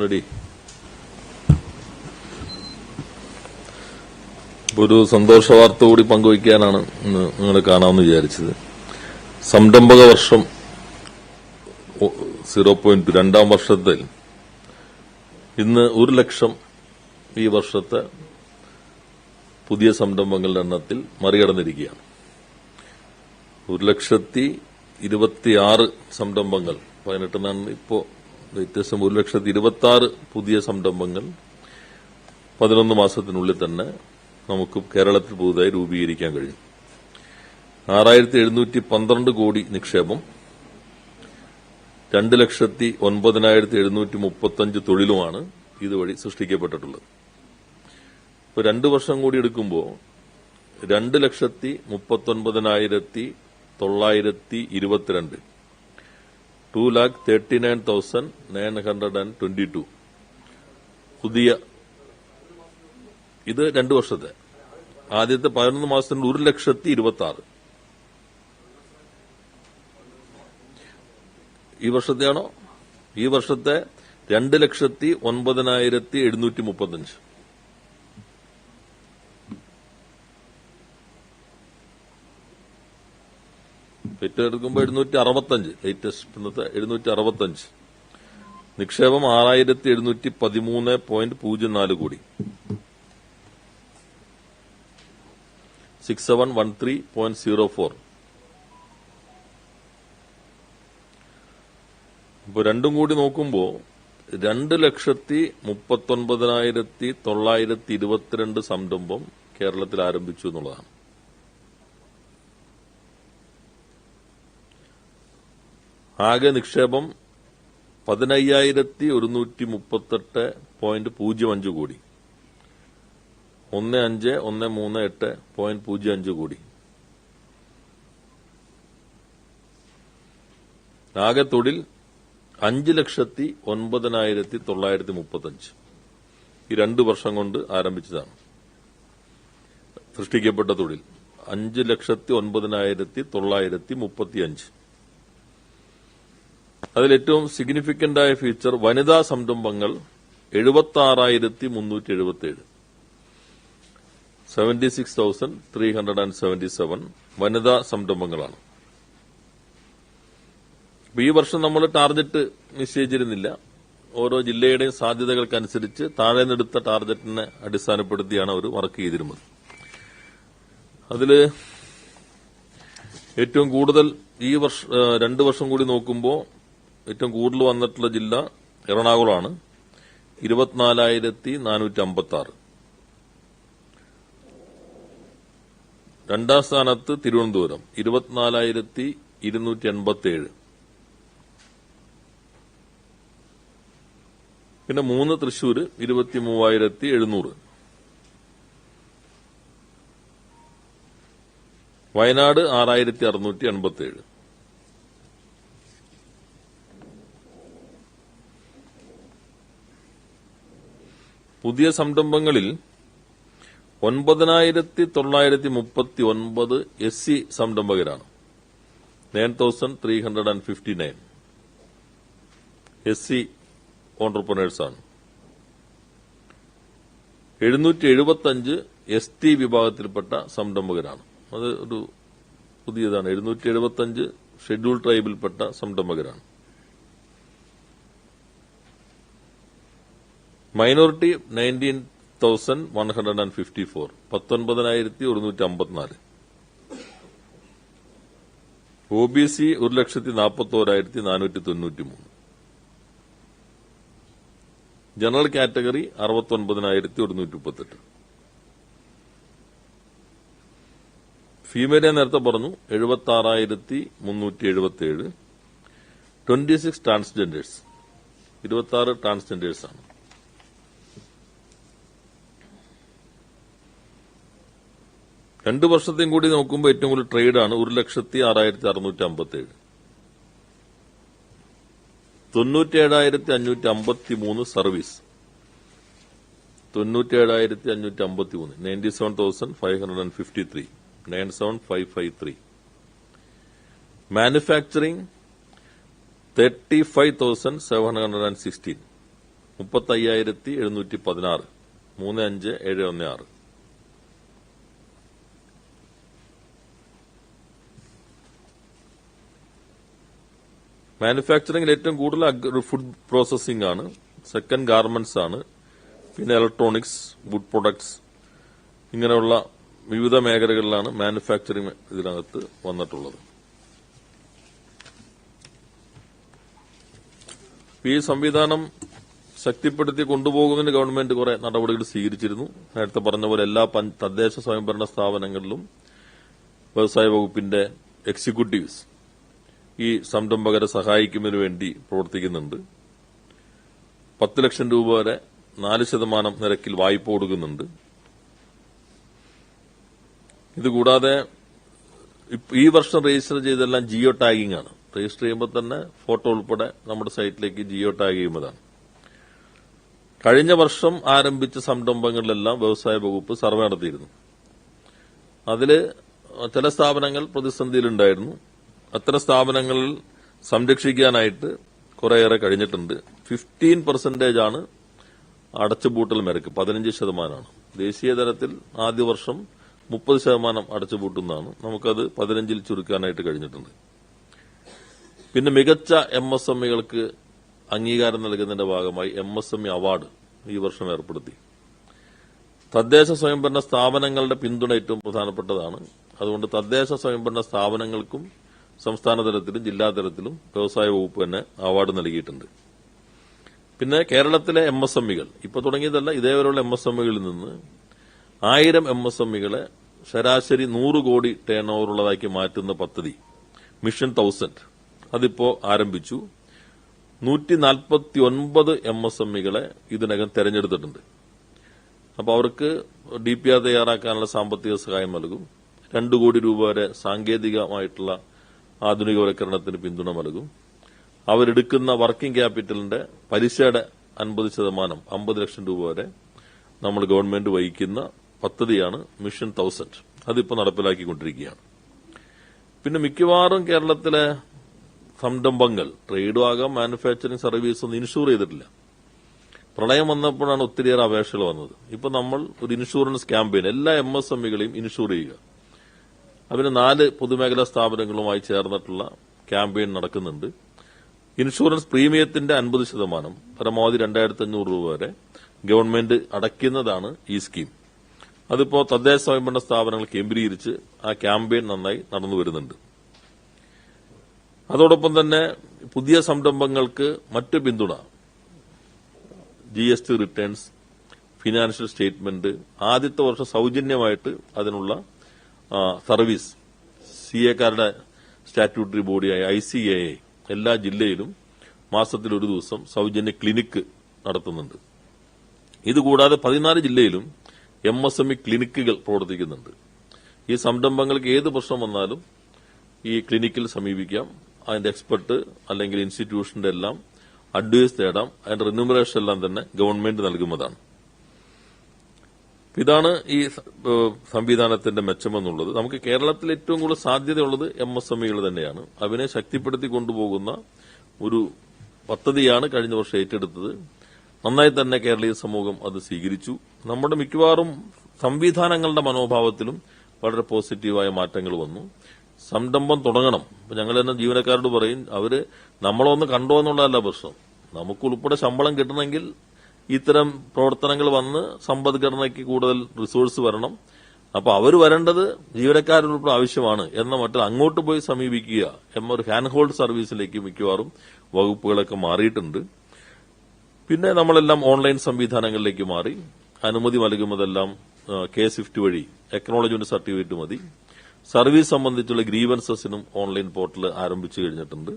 Ready. ഒരു സന്തോഷ വാർത്ത കൂടി പങ്കുവയ്ക്കാനാണ് ഇന്ന് നിങ്ങൾ കാണാമെന്ന് വിചാരിച്ചത്. സംരംഭക വർഷം സീറോ പോയിന്റ് രണ്ടാം വർഷത്തിൽ ഇന്ന് ഒരു ലക്ഷം ഈ വർഷത്തെ പുതിയ സംരംഭങ്ങളുടെ എണ്ണത്തിൽ മറികടന്നിരിക്കുകയാണ്. ഒരു ലക്ഷത്തി ഇരുപത്തിയാറ് സംരംഭങ്ങൾ നാണ് ഇപ്പോ വ്യത്യസ്തം ഒരു ലക്ഷത്തി ഇരുപത്തി ആറ് പുതിയ സംരംഭങ്ങൾ പതിനൊന്ന് മാസത്തിനുള്ളിൽ തന്നെ നമുക്ക് കേരളത്തിൽ പുതുതായി രൂപീകരിക്കാൻ കഴിയും. ആറായിരത്തി എഴുന്നൂറ്റി പന്ത്രണ്ട് കോടി നിക്ഷേപം രണ്ട് ലക്ഷത്തി ഒൻപതിനായിരത്തി എഴുന്നൂറ്റി മുപ്പത്തഞ്ച് തൊഴിലുമാണ് ഇതുവഴി സൃഷ്ടിക്കപ്പെട്ടിട്ടുള്ളത്. ഇപ്പോൾ രണ്ട് വർഷം കൂടി എടുക്കുമ്പോൾ രണ്ട് ലക്ഷത്തി മുപ്പത്തൊൻപതിനായിരത്തി തൊള്ളായിരത്തി ഇരുപത്തിരണ്ട് two lakh thirty nine thousand nine hundred and twenty two പുതിയ ഇത് രണ്ടു വർഷത്തെ. ആദ്യത്തെ പതിനൊന്ന് മാസത്തിന് ഒരു ലക്ഷത്തി ഇരുപത്തി ആറ് ഈ വർഷത്തെയാണോ? ഈ വർഷത്തെ രണ്ട് ലക്ഷത്തി ഒൻപതിനായിരത്തി എഴുന്നൂറ്റി മുപ്പത്തഞ്ച്. ഏറ്റവും എടുക്കുമ്പോൾ എഴുന്നൂറ്റി അറുപത്തഞ്ച് ലേറ്റസ്റ്റ് ഇന്നത്തെ എഴുന്നൂറ്റി അറുപത്തഞ്ച് നിക്ഷേപം ആറായിരത്തി എഴുന്നൂറ്റി പതിമൂന്ന് പോയിന്റ് പൂജ്യം നാല് കോടി. Six seven one three point zero four ഇപ്പൊ രണ്ടും കൂടി നോക്കുമ്പോൾ രണ്ട് ലക്ഷത്തി മുപ്പത്തൊൻപതിനായിരത്തി തൊള്ളായിരത്തി ഇരുപത്തിരണ്ട് സംരംഭം കേരളത്തിൽ ആരംഭിച്ചു എന്നുള്ളതാണ്. ആകെ നിക്ഷേപം പതിനയ്യായിരത്തി ഒരുന്നൂറ്റി മുപ്പത്തെട്ട് പോയിന്റ് പൂജ്യം അഞ്ച് കോടി. ഒന്ന് അഞ്ച് ഒന്ന് മൂന്ന് എട്ട് പോയിന്റ് പൂജ്യം അഞ്ച് കോടി. ആകെ തൊഴിൽ അഞ്ച് ലക്ഷത്തി ഒൻപതിനായിരത്തി തൊള്ളായിരത്തി മുപ്പത്തഞ്ച് ഈ രണ്ട് വർഷം കൊണ്ട് ആരംഭിച്ചതാണ്. സൃഷ്ടിക്കപ്പെട്ട തൊഴിൽ അഞ്ച് ലക്ഷത്തി ഒൻപതിനായിരത്തി തൊള്ളായിരത്തി മുപ്പത്തിയഞ്ച് അതിൽ ഏറ്റവും സിഗ്നിഫിക്കന്റ് ആയ ഫീച്ചർ വനിതാ സംരംഭങ്ങൾ എഴുപത്തി ആറായിരത്തി മുന്നൂറ്റി എഴുപത്തി ഏഴ് seventy six thousand three hundred and seventy seven വനിതാ സംരംഭങ്ങളാണ്. ഈ വർഷം നമ്മൾ ടാർഗറ്റ് നിശ്ചയിച്ചിരുന്നില്ല. ഓരോ ജില്ലയുടെയും സാധ്യതകൾക്കനുസരിച്ച് താഴെ നിന്നെടുത്ത ടാർഗറ്റിനെ അടിസ്ഥാനപ്പെടുത്തിയാണ് അവർ വർക്ക് ചെയ്തിരുന്നത്. അതിൽ ഏറ്റവും കൂടുതൽ ഈ വർഷം രണ്ടു വർഷം കൂടി നോക്കുമ്പോൾ ഏറ്റവും കൂടുതൽ വന്നിട്ടുള്ള ജില്ല എറണാകുളമാണ്. ഇരുപത്തിനാലായിരത്തി നാനൂറ്റി അമ്പത്തി ആറ് രണ്ടാം സ്ഥാനത്ത് തിരുവനന്തപുരം. ഇരുപത്തിനാലായിരത്തി ഇരുന്നൂറ്റി എൺപത്തി ഏഴ് പിന്നെ മൂന്ന് തൃശൂർ ഇരുപത്തി മൂവായിരത്തി എഴുന്നൂറ് വയനാട് ആറായിരത്തി അറുന്നൂറ്റി എൺപത്തി ഏഴ് പുതിയ സംരംഭങ്ങളിൽ ഒൻപതിനായിരത്തി തൊള്ളായിരത്തി മുപ്പത്തി ഒൻപത് S C സംരംഭകരാണ്. Nine thousand three hundred and fifty nine S C ഓണ്ടർപ്രണേഴ്സാണ് എഴുന്നൂറ്റി എഴുപത്തഞ്ച് എസ് ടി വിഭാഗത്തിൽപ്പെട്ട സംരംഭകരാണ്. അത് ഒരു പുതിയതാണ്. എഴുന്നൂറ്റി എഴുപത്തഞ്ച് ഷെഡ്യൂൾ ട്രൈബിൽപ്പെട്ട സംരംഭകരാണ്. Minority nineteen thousand one hundred and fifty four പത്തൊൻപതിനായിരത്തി ഒരുന്നൂറ്റി അമ്പത്തിനാല്. ഒ ബി സി ഒരു ലക്ഷത്തി നാൽപ്പത്തോരായിരത്തി നാനൂറ്റി തൊണ്ണൂറ്റി മൂന്ന് ജനറൽ കാറ്റഗറി അറുപത്തൊൻപതിനായിരത്തി ഒരുന്നൂറ്റി മുപ്പത്തെട്ട്. ഫീമെയിലെ നേരത്തെ പറഞ്ഞു എഴുപത്തി ആറായിരത്തി മുന്നൂറ്റി എഴുപത്തി ഏഴ് ട്വന്റി സിക്സ് ട്രാൻസ്ജെൻഡേഴ്സ് ഇരുപത്തി ആറ് ട്രാൻസ്ജെൻഡേഴ്സാണ് രണ്ടു വർഷത്തെയും കൂടി നോക്കുമ്പോൾ ഏറ്റവും കൂടുതൽ ട്രേഡാണ് ഒരു ലക്ഷത്തി ആറായിരത്തി അറുന്നൂറ്റി അമ്പത്തി ഏഴ് തൊണ്ണൂറ്റേഴായിരത്തി അഞ്ഞൂറ്റി അമ്പത്തി മൂന്ന് സർവീസ്. തൊണ്ണൂറ്റേഴായിരത്തി അഞ്ഞൂറ്റി അമ്പത്തി മൂന്ന് ninety seven thousand five hundred and fifty three. Nine seven five five three. Manufacturing thirty five thousand seven hundred and sixteen. മുപ്പത്തി അയ്യായിരത്തി എഴുന്നൂറ്റി പതിനാറ്. മൂന്ന് അഞ്ച് ഏഴ് ഒന്ന് ആറ്. മാനുഫാക്ചറിംഗിൽ ഏറ്റവും കൂടുതൽ ഫുഡ് പ്രോസസ്സിംഗ് ആണ്. സെക്കൻഡ് ഗാർമെന്റ്സ് ആണ്. പിന്നെ ഇലക്ട്രോണിക്സ് വുഡ് പ്രൊഡക്ട്സ് ഇങ്ങനെയുള്ള വിവിധ മേഖലകളിലാണ് മാനുഫാക്ചറിംഗ് ഇതിനകത്ത് വന്നിട്ടുള്ളത്. ഈ സംവിധാനം ശക്തിപ്പെടുത്തി കൊണ്ടുപോകുന്നതിന് ഗവൺമെന്റ് കുറെ നടപടികൾ സ്വീകരിച്ചിരുന്നു. നേരത്തെ പറഞ്ഞ പോലെ എല്ലാ തദ്ദേശ സ്വയംഭരണ സ്ഥാപനങ്ങളിലും വ്യവസായ വകുപ്പിന്റെ എക്സിക്യൂട്ടീവ്സ് ഈ സംരംഭകരെ സഹായിക്കുന്നതിന് വേണ്ടി പ്രവർത്തിക്കുന്നുണ്ട്. പത്ത് ലക്ഷം രൂപ വരെ നാല് ശതമാനം നിരക്കിൽ വായ്പ കൊടുക്കുന്നുണ്ട് ഇതുകൂടാതെ ഈ വർഷം രജിസ്റ്റർ ചെയ്തെല്ലാം ജിയോ ടാഗിംഗ് ആണ്. രജിസ്റ്റർ ചെയ്യുമ്പോൾ തന്നെ ഫോട്ടോ ഉൾപ്പെടെ നമ്മുടെ സൈറ്റിലേക്ക് ജിയോ ടാഗ് ചെയ്യുന്നതാണ്. കഴിഞ്ഞ വർഷം ആരംഭിച്ച സംരംഭങ്ങളിലെല്ലാം വ്യവസായ വകുപ്പ് സർവേ നടത്തിയിരുന്നു. അതിൽ ചില സ്ഥാപനങ്ങൾ പ്രതിസന്ധിയിലുണ്ടായിരുന്നു. അത്തരം സ്ഥാപനങ്ങൾ സംരക്ഷിക്കാനായിട്ട് കുറേയേറെ കഴിഞ്ഞിട്ടുണ്ട്. ഫിഫ്റ്റീൻ പെർസെന്റേജ് ആണ് അടച്ചുപൂട്ടൽ നിരക്ക്. പതിനഞ്ച് ശതമാനമാണ്. ദേശീയ തലത്തിൽ ആദ്യ വർഷം മുപ്പത് ശതമാനം അടച്ചുപൂട്ടുന്നതാണ് നമുക്കത് പതിനഞ്ചിൽ ചുരുക്കാനായിട്ട് കഴിഞ്ഞിട്ടുണ്ട്. പിന്നെ മികച്ച എം എസ് എം ഇകൾക്ക് അംഗീകാരം നൽകുന്നതിന്റെ ഭാഗമായി M S M E award ഈ വർഷം ഏർപ്പെടുത്തി. തദ്ദേശ സ്വയംഭരണ സ്ഥാപനങ്ങളുടെ പിന്തുണ ഏറ്റവും പ്രധാനപ്പെട്ടതാണ്. അതുകൊണ്ട് തദ്ദേശ സ്വയംഭരണ സ്ഥാപനങ്ങൾക്കും സംസ്ഥാന തലത്തിലും ജില്ലാ തലത്തിലും വ്യവസായ വകുപ്പ് തന്നെ അവാർഡ് നൽകിയിട്ടുണ്ട്. പിന്നെ കേരളത്തിലെ എം എസ് എം ഇകൾ. ഇപ്പോൾ തുടങ്ങിയതല്ല ഇതേവരെയുള്ള എം എസ് എം ഇകളിൽ നിന്ന് ആയിരം എം എസ് എം ഇകളെ ശരാശരി നൂറ് കോടി ടേൺ ഓവറുള്ളതാക്കി മാറ്റുന്ന പദ്ധതി മിഷൻ തൗസൻഡ് അതിപ്പോ ആരംഭിച്ചു. നൂറ്റി നാൽപ്പത്തി ഒൻപത് എം എസ് എം ഇകളെ ഇതിനകം തെരഞ്ഞെടുത്തിട്ടുണ്ട്. അപ്പോൾ അവർക്ക് ഡി പി ആർ തയ്യാറാക്കാനുള്ള സാമ്പത്തിക സഹായം നൽകും. രണ്ടു കോടി രൂപ വരെ സാങ്കേതികമായിട്ടുള്ള ആധുനികവൽക്കരണത്തിന് പിന്തുണ നൽകും. അവരെടുക്കുന്ന വർക്കിംഗ് ക്യാപിറ്റലിന്റെ പലിശയുടെ അൻപത് ശതമാനം അമ്പത് ലക്ഷം രൂപ വരെ നമ്മൾ ഗവൺമെന്റ് വഹിക്കുന്ന പദ്ധതിയാണ് മിഷൻ തൗസൻഡ്. അതിപ്പോൾ നടപ്പിലാക്കിക്കൊണ്ടിരിക്കുകയാണ്. പിന്നെ മിക്കവാറും കേരളത്തിലെ സംരംഭങ്ങൾ ട്രേഡും ആകാം മാനുഫാക്ചറിംഗ് സർവീസ് ഒന്നും ഇൻഷൂർ ചെയ്തിട്ടില്ല. പ്രളയം വന്നപ്പോഴാണ് ഒത്തിരിയേറെ അപേക്ഷകൾ വന്നത്. ഇപ്പൊ നമ്മൾ ഒരു ഇൻഷുറൻസ് ക്യാമ്പയിൻ എല്ലാ എം എസ് എം ഇകളെയും ഇൻഷൂർ ചെയ്യുക. അതിന് നാല് പൊതുമേഖലാ സ്ഥാപനങ്ങളുമായി ചേർന്നിട്ടുള്ള ക്യാമ്പയിൻ നടക്കുന്നുണ്ട്. ഇൻഷുറൻസ് പ്രീമിയത്തിന്റെ അൻപത് ശതമാനം പരമാവധി രണ്ടായിരത്തി അഞ്ഞൂറ് രൂപ വരെ ഗവൺമെന്റ് അടയ്ക്കുന്നതാണ് ഈ സ്കീം. അതിപ്പോ തദ്ദേശ സ്വയംഭരണ സ്ഥാപനങ്ങൾ കേന്ദ്രീകരിച്ച് ആ ക്യാമ്പയിൻ നന്നായി നടന്നു വരുന്നുണ്ട്. അതോടൊപ്പം തന്നെ പുതിയ സംരംഭങ്ങൾക്ക് മറ്റ് പിന്തുണ G S T returns financial statement ആദ്യത്തെ വർഷം സൗജന്യമായിട്ട് അതിനുള്ള സർവീസ്. സി എക്കാരുടെ സ്റ്റാറ്റ്യൂട്ടറി ബോഡിയായ ഐ സി എ എല്ലാ ജില്ലയിലും മാസത്തിൽ ഒരു ദിവസം സൗജന്യ ക്ലിനിക്ക് നടത്തുന്നുണ്ട്. ഇതുകൂടാതെ പതിനാല് ജില്ലയിലും എം എസ് എം ഇ ക്ലിനിക്കുകൾ പ്രവർത്തിക്കുന്നുണ്ട്. ഈ സംരംഭങ്ങൾക്ക് ഏത് പ്രശ്നം വന്നാലും ഈ ക്ലിനിക്കിൽ സമീപിക്കാം. അതിന്റെ എക്സ്പെർട്ട് അല്ലെങ്കിൽ ഇൻസ്റ്റിറ്റ്യൂഷന്റെ എല്ലാം അഡ്വൈസ് തേടാം. അതിന്റെ റിന്യൂമറേഷൻ എല്ലാം തന്നെ ഗവൺമെന്റ് നൽകുന്നതാണ്. ഇതാണ് ഈ സംവിധാനത്തിന്റെ മെച്ചമെന്നുള്ളത്. നമുക്ക് കേരളത്തിൽ ഏറ്റവും കൂടുതൽ സാധ്യതയുള്ളത് എം എസ് എം ഇകൾ തന്നെയാണ്. അതിനെ ശക്തിപ്പെടുത്തി കൊണ്ടുപോകുന്ന ഒരു പദ്ധതിയാണ് കഴിഞ്ഞ വർഷം ഏറ്റെടുത്തത്. നന്നായി തന്നെ കേരളീയ സമൂഹം അത് സ്വീകരിച്ചു. നമ്മുടെ മിക്കവാറും സംവിധാനങ്ങളുടെ മനോഭാവത്തിലും വളരെ പോസിറ്റീവായ മാറ്റങ്ങൾ വന്നു. സംരംഭം തുടങ്ങണം. ഞങ്ങൾ തന്നെ ജീവനക്കാരോട് പറയും അവർ നമ്മളൊന്ന് കണ്ടോ എന്നുള്ളതല്ല പ്രശ്നം. നമുക്ക് ഉൾപ്പെടെ ശമ്പളം കിട്ടണമെങ്കിൽ ഇത്തരം പ്രവർത്തനങ്ങൾ വന്ന് സമ്പദ്ഘടനയ്ക്ക് കൂടുതൽ റിസോഴ്സ് വരണം. അപ്പോൾ അവർ വരേണ്ടത് ജീവനക്കാരുടെ ആവശ്യമാണ് എന്ന മട്ടിൽ അങ്ങോട്ട് പോയി സമീപിക്കുക എന്ന ഒരു ഹാൻഡ് ഹോൾഡ് സർവീസിലേക്ക് മിക്കവാറും വകുപ്പുകളൊക്കെ മാറിയിട്ടുണ്ട്. പിന്നെ നമ്മളെല്ലാം ഓൺലൈൻ സംവിധാനങ്ങളിലേക്ക് മാറി. അനുമതി നൽകുന്നതെല്ലാം കെ സ്വിഫ്റ്റ് വഴി ടെക്നോളജിന്റെ സർട്ടിഫിക്കറ്റ് മതി. സർവീസ് സംബന്ധിച്ചുള്ള ഗ്രീവൻസസിനും ഓൺലൈൻ പോർട്ടൽ ആരംഭിച്ചു കഴിഞ്ഞിട്ടുണ്ട്.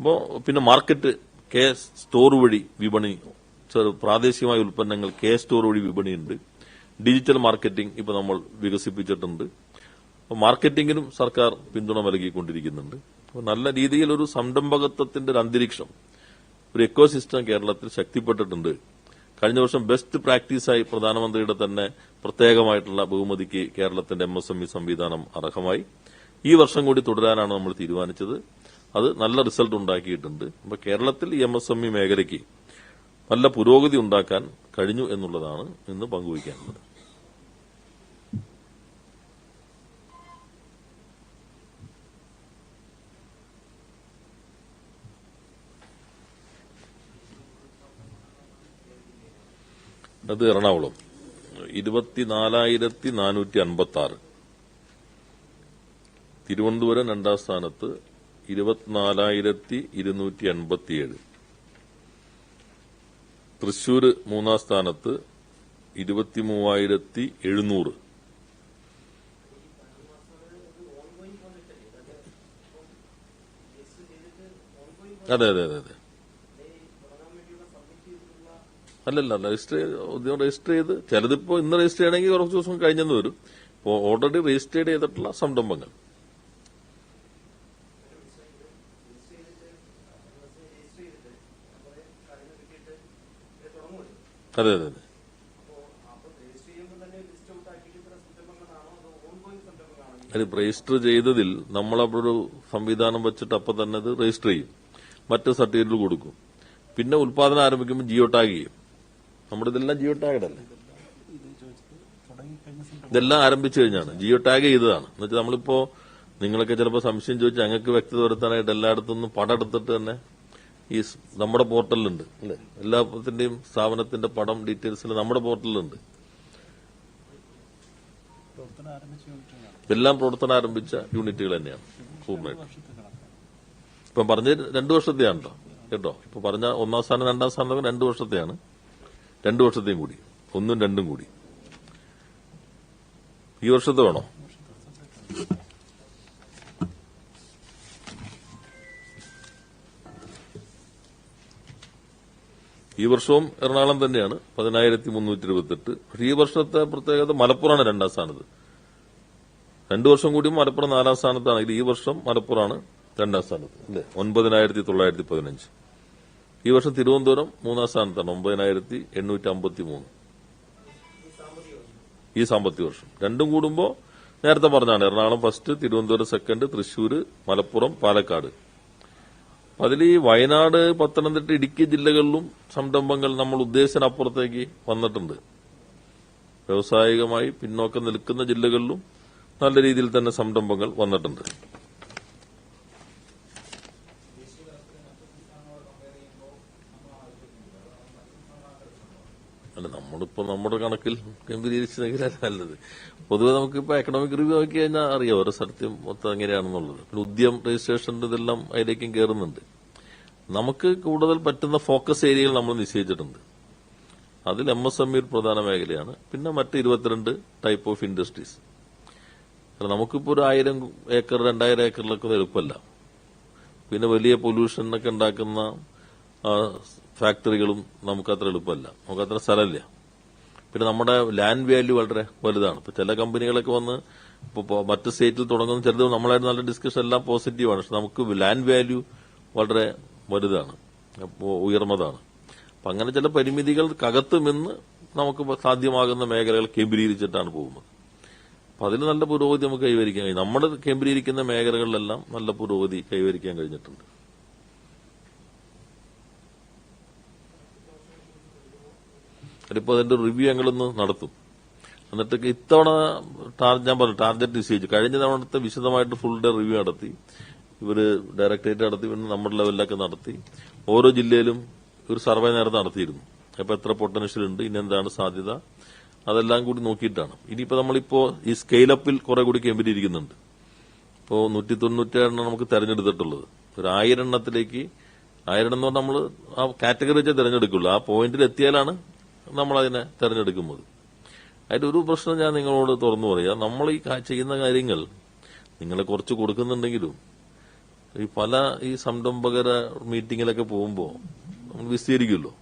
അപ്പോൾ പിന്നെ മാർക്കറ്റ് കെ സ്റ്റോർ വഴി വിപണി പ്രാദേശികമായ ഉൽപ്പന്നങ്ങൾ കെ സ്റ്റോർ വഴി വിപണിയുണ്ട്. ഡിജിറ്റൽ മാർക്കറ്റിംഗ് ഇപ്പൊ നമ്മൾ വികസിപ്പിച്ചിട്ടുണ്ട്. മാർക്കറ്റിംഗിനും സർക്കാർ പിന്തുണ നൽകിക്കൊണ്ടിരിക്കുന്നുണ്ട്. നല്ല രീതിയിൽ ഒരു സംരംഭകത്വത്തിന്റെ ഒരു അന്തരീക്ഷം ഒരു എക്കോസിസ്റ്റം കേരളത്തിൽ ശക്തിപ്പെട്ടിട്ടുണ്ട്. കഴിഞ്ഞ വർഷം ബെസ്റ്റ് പ്രാക്ടീസായി പ്രധാനമന്ത്രിയുടെ തന്നെ പ്രത്യേകമായിട്ടുള്ള ബഹുമതിക്ക് കേരളത്തിന്റെ എം എസ് എം ഇ സംവിധാനം അർഹമായി. ഈ വർഷം കൂടി തുടരാനാണ് നമ്മൾ തീരുമാനിച്ചത്. അത് നല്ല റിസൾട്ട് ഉണ്ടാക്കിയിട്ടുണ്ട്. അപ്പൊ കേരളത്തിൽ എം എസ് എം ഇ മേഖലയ്ക്ക് നല്ല പുരോഗതി ഉണ്ടാക്കാൻ കഴിഞ്ഞു എന്നുള്ളതാണ് ഇന്ന് പങ്കുവയ്ക്കാനുള്ളത്. അത് എറണാകുളം. ഇരുപത്തിനാലായിരത്തി നാനൂറ്റി അൻപത്തി ആറ് തിരുവനന്തപുരം രണ്ടാം സ്ഥാനത്ത് ഇരുപത്തിനാലായിരത്തി ഇരുന്നൂറ്റി അൻപത്തിയേഴ് തൃശൂർ മൂന്നാം സ്ഥാനത്ത് ഇരുപത്തിമൂവായിരത്തി എഴുന്നൂറ് അതെ അതെ അതെ അതെ. അല്ലല്ല രജിസ്റ്റർ ഉദ്യോഗം രജിസ്റ്റർ ചെയ്ത് ചിലതിപ്പോ ഇന്ന് രജിസ്റ്റർ ചെയ്യണമെങ്കിൽ കുറച്ച് ദിവസം കഴിഞ്ഞെന്ന് വരും. ഓൾറെഡി രജിസ്റ്റർ ചെയ്തിട്ടുള്ള സംരംഭങ്ങൾ. അതെ അതെ അതെ. അത് രജിസ്റ്റർ ചെയ്തതിൽ നമ്മളവിടെ ഒരു സംവിധാനം വെച്ചിട്ട് അപ്പൊ തന്നെ അത് രജിസ്റ്റർ ചെയ്യും. മറ്റ് സർട്ടിഫിക്കറ്റിൽ കൊടുക്കും. പിന്നെ ഉൽപാദനം ആരംഭിക്കുമ്പോൾ ജിയോ ടാഗ് ചെയ്യും. നമ്മുടെ ഇതെല്ലാം ജിയോ ടാഗഡല്ലേ ഇതെല്ലാം ആരംഭിച്ചു കഴിഞ്ഞാണ്. ജിയോ ടാഗ് ചെയ്തതാണ്. എന്നുവെച്ചാൽ നമ്മളിപ്പോ നിങ്ങളൊക്കെ ചിലപ്പോൾ സംശയം ചോദിച്ചാൽ ഞങ്ങൾക്ക് വ്യക്തത വരുത്താനായിട്ട് എല്ലായിടത്തുനിന്നും പടം എടുത്തിട്ട് തന്നെ ഈ നമ്മുടെ പോർട്ടലിലുണ്ട് അല്ലെ? എല്ലാത്തിന്റെയും സ്ഥാപനത്തിന്റെ പടം ഡീറ്റെയിൽസിൽ നമ്മുടെ പോർട്ടലിലുണ്ട്. എല്ലാം പ്രവർത്തനം ആരംഭിച്ച യൂണിറ്റുകൾ തന്നെയാണ് പൂർണമായിട്ട്. ഇപ്പം പറഞ്ഞ രണ്ടു വർഷത്തെയാണല്ലോ കേട്ടോ? ഇപ്പൊ പറഞ്ഞ ഒന്നാം സ്ഥാനം രണ്ടാം സ്ഥാനം രണ്ടു വർഷത്തെയാണ്. രണ്ടു വർഷത്തെയും കൂടി ഒന്നും രണ്ടും കൂടി. ഈ വർഷത്തെ വേണോ? ഈ വർഷവും എറണാകുളം തന്നെയാണ്. പതിനായിരത്തി മുന്നൂറ്റി ഇരുപത്തെട്ട് പക്ഷേ ഈ വർഷത്തെ പ്രത്യേകത മലപ്പുറമാണ് രണ്ടാം സ്ഥാനത്ത്. രണ്ടു വർഷം കൂടി മലപ്പുറം നാലാം സ്ഥാനത്താണെങ്കിൽ ഈ വർഷം മലപ്പുറമാണ് രണ്ടാം സ്ഥാനത്ത്. അല്ലേ? ഒൻപതിനായിരത്തി തൊള്ളായിരത്തി പതിനഞ്ച് ഈ വർഷം തിരുവനന്തപുരം മൂന്നാം സ്ഥാനത്താണ്. ഒമ്പതിനായിരത്തി എണ്ണൂറ്റി അമ്പത്തി മൂന്ന് ഈ സാമ്പത്തിക വർഷം. രണ്ടും കൂടുമ്പോൾ നേരത്തെ പറഞ്ഞാണ് എറണാകുളം ഫസ്റ്റ് തിരുവനന്തപുരം സെക്കൻഡ് തൃശൂർ മലപ്പുറം പാലക്കാട്. അതിൽ ഈ വയനാട് പത്തനംതിട്ട ഇടുക്കി ജില്ലകളിലും സംരംഭങ്ങൾ നമ്മൾ ഉദ്ദേശിച്ചതിനപ്പുറത്തേക്ക് വന്നിട്ടുണ്ട്. വ്യാവസായികമായി പിന്നോക്കം നിൽക്കുന്ന ജില്ലകളിലും നല്ല രീതിയിൽ തന്നെ സംരംഭങ്ങൾ വന്നിട്ടുണ്ട്. അല്ല നമ്മളിപ്പോ നമ്മുടെ കണക്കിൽ ഗംഭീരിച്ചെങ്കിൽ നല്ലത്. പൊതുവെ നമുക്കിപ്പോ എക്കണോമിക് റിവ്യൂ നോക്കി കഴിഞ്ഞാൽ അറിയാം ഓരോ സ്ഥലത്തും മൊത്തം എങ്ങനെയാണെന്നുള്ളത്. പിന്നെ ഉദ്യം രജിസ്ട്രേഷന്റെ ഇതെല്ലാം അതിലേക്കും കയറുന്നുണ്ട് നമുക്ക് കൂടുതൽ പറ്റുന്ന ഫോക്കസ് ഏരിയകൾ നമ്മൾ നിശ്ചയിച്ചിട്ടുണ്ട്. അതിൽ എം എസ് എം ഇ ഒരു പ്രധാന മേഖലയാണ്. പിന്നെ മറ്റ് ഇരുപത്തിരണ്ട് ടൈപ്പ് ഓഫ് ഇൻഡസ്ട്രീസ് കാരണം നമുക്കിപ്പോൾ ഒരു ആയിരം ഏക്കർ രണ്ടായിരം ഏക്കറിലൊക്കെ എളുപ്പമല്ല പിന്നെ വലിയ പൊല്യൂഷൻ ഒക്കെ ഉണ്ടാക്കുന്ന ഫാക്ടറികളും നമുക്കത്ര എളുപ്പമല്ല. നമുക്കത്ര സ്ഥലമില്ല. പിന്നെ നമ്മുടെ ലാൻഡ് വാല്യൂ വളരെ വലുതാണ്. ഇപ്പൊ ചില കമ്പനികളൊക്കെ വന്ന് ഇപ്പൊ മറ്റ് സ്റ്റേറ്റിൽ തുടങ്ങുന്ന ചിലത് നമ്മളായിട്ട് നല്ല ഡിസ്കഷൻ എല്ലാം പോസിറ്റീവാണ് പക്ഷെ നമുക്ക് ലാൻഡ് വാല്യൂ വളരെ വലുതാണ്. ഉയർന്നതാണ്. അപ്പൊ അങ്ങനെ ചില പരിമിതികൾക്കകത്തും ഇന്ന് നമുക്ക് സാധ്യമാകുന്ന മേഖലകൾ കേന്ദ്രീകരിച്ചിട്ടാണ് പോകുന്നത്. അപ്പൊ അതിൽ നല്ല പുരോഗതി നമുക്ക് കൈവരിക്കാൻ കഴിയും. നമ്മൾ കേന്ദ്രീകരിക്കുന്ന മേഖലകളിലെല്ലാം നല്ല പുരോഗതി കൈവരിക്കാൻ കഴിഞ്ഞിട്ടുണ്ട്. അതിപ്പോ അതിന്റെ റിവ്യൂ ഞങ്ങളൊന്ന് നടത്തും. എന്നിട്ട് ഇത്തവണ ഞാൻ പറഞ്ഞു ടാർഗറ്റ് നിശ്ചയിച്ചു കഴിഞ്ഞ തവണത്തെ വിശദമായിട്ട് ഫുൾ ഡേ റിവ്യൂ നടത്തി. ഇവർ ഡയറക്ടറേറ്റ് നടത്തി പിന്നെ നമ്മുടെ ലെവലിലൊക്കെ നടത്തി. ഓരോ ജില്ലയിലും ഒരു സർവേ നേരത്തെ നടത്തിയിരുന്നു. അപ്പൊ എത്ര പൊട്ടൻഷ്യൽ ഉണ്ട് ഇനി എന്താണ് സാധ്യത? അതെല്ലാം കൂടി നോക്കിയിട്ടാണ്. ഇനിയിപ്പോ നമ്മളിപ്പോ ഈ സ്കെയിലപ്പിൽ കുറെ കൂടി കേന്ദ്രീകരിക്കുന്നുണ്ട് ഇപ്പോ നൂറ്റി തൊണ്ണൂറ്റേഴെണ്ണം നമുക്ക് തെരഞ്ഞെടുത്തിട്ടുള്ളത്. ഒരു ആയിരം എണ്ണത്തിലേക്ക് ആയിരം എന്ന് പറഞ്ഞാൽ നമ്മൾ ആ കാറ്റഗറി വെച്ചേ തെരഞ്ഞെടുക്കുള്ളൂ. ആ പോയിന്റിൽ എത്തിയാലാണ് നമ്മൾ അതിനെ തെരഞ്ഞെടുക്കുന്നത് ഒരു പ്രശ്നം ഞാൻ നിങ്ങളോട് തുറന്നു പറയാം. നമ്മൾ ഈ ചെയ്യുന്ന കാര്യങ്ങൾ നിങ്ങളെ കുറച്ച് കൊടുക്കുന്നുണ്ടെങ്കിലും ഈ പല ഈ സംരംഭകര മീറ്റിങ്ങിലൊക്കെ പോകുമ്പോൾ നമ്മൾ വിസ്തീരിക്കുമല്ലോ.